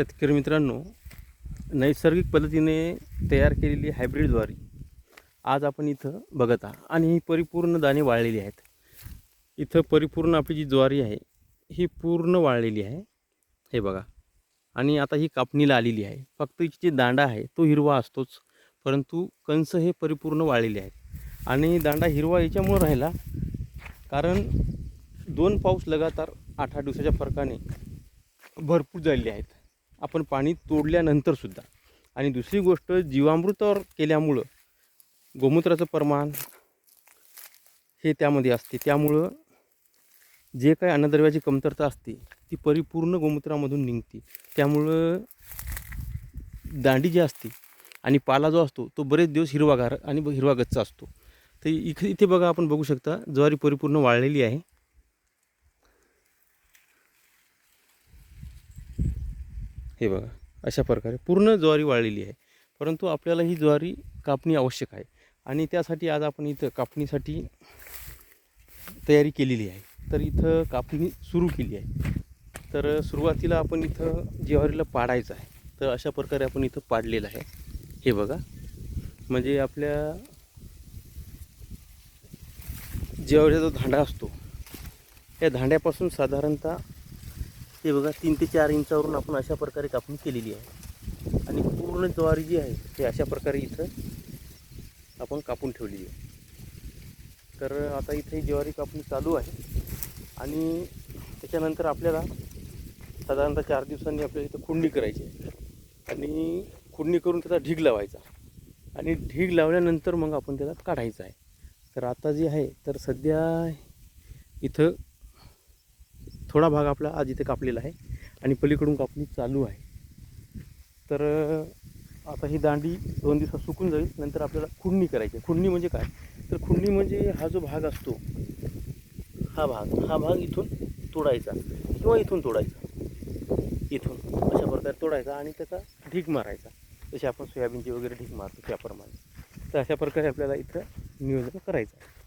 शेतकरी मित्रांनो नैसर्गिक पद्धतीने तयार केलेली हायब्रिड ज्वारी आज आपण इथं बघत आहात. आणि ही परिपूर्ण दाणे वाळलेली आहेत. इथं परिपूर्ण आपली जी ज्वारी आहे ही पूर्ण वाळलेली आहे. हे बघा. आणि आता ही कापणीला आलेली आहे. फक्त हिची जी दांडा आहे तो हिरवा असतोच. परंतु कंस हे परिपूर्ण वाळलेले आहेत. आणि दांडा हिरवा याच्यामुळं राहिला कारण दोन पाऊस लगातार आठ आठ दिवसाच्या फरकाने भरपूर झालेले आहेत. आपण पाणी तोडल्यानंतर सुद्धा. आणि दुसरी गोष्ट जीवामृतावर केल्यामुळं गोमूत्राचं प्रमाण हे त्यामध्ये असते. त्यामुळं जे काही अन्नद्रव्याची कमतरता असते ती परिपूर्ण गोमूत्रामधून निघते. त्यामुळं दांडी जी असते आणि पाला जो असतो तो बरेच दिवस हिरवागार आणि ब- हिरवा गच्च असतो. तर इथे इथे बघा आपण बघू शकता ज्वारी परिपूर्ण वाळलेली आहे. हे बघा अशा प्रकारे पूर्ण ज्वारी वाळलेली आहे. परंतु आपल्याला ही ज्वारी कापणी आवश्यक आहे. आणि त्यासाठी आज आपण इथं कापणीसाठी तयारी केलेली आहे. तर इथं कापणी सुरू केली आहे. तर सुरुवातीला आपण इथं ज्वारीला पाडायचं आहे. तर अशा प्रकारे आपण इथं पाडलेलं आहे. हे बघा म्हणजे आपल्या ज्वारीचा जो धांडा असतो या धांड्यापासून साधारणतः हे बघा तीन ते चार इंचावरून आपण अशा प्रकारे कापणी केलेली आहे. आणि पूर्ण ज्वारी जी आहे ते अशा प्रकारे इथं आपण कापून ठेवलेली आहे. तर आता इथे ज्वारी कापणी चालू आहे. आणि त्याच्यानंतर आपल्याला साधारणतः चार दिवसांनी आपल्याला इथं खुंडणी करायची आहे. आणि खुंडणी करून त्याचा ढीग लावायचा. आणि ढीग लावल्यानंतर मग आपण त्याला काढायचं आहे. तर आता जे आहे तर सध्या इथं थोडा भाग आपला आज इथे कापलेला आहे आणि पलीकडून कापणी चालू आहे. तर आता ही दांडी दोन दिवसात सुकून जाईल नंतर आपल्याला खुडणी करायची आहे. खुडणी म्हणजे काय? तर खुडणी म्हणजे हा जो भाग असतो हा भाग हा भाग इथून तोडायचा किंवा इथून तोडायचा. इथून अशा प्रकारे तोडायचा आणि त्याचा ढीग मारायचा. जसे आपण सोयाबीनची वगैरे ढीग मारतो त्याप्रमाणे. तर अशा प्रकारे आपल्याला इथं नियोजन करायचं आहे.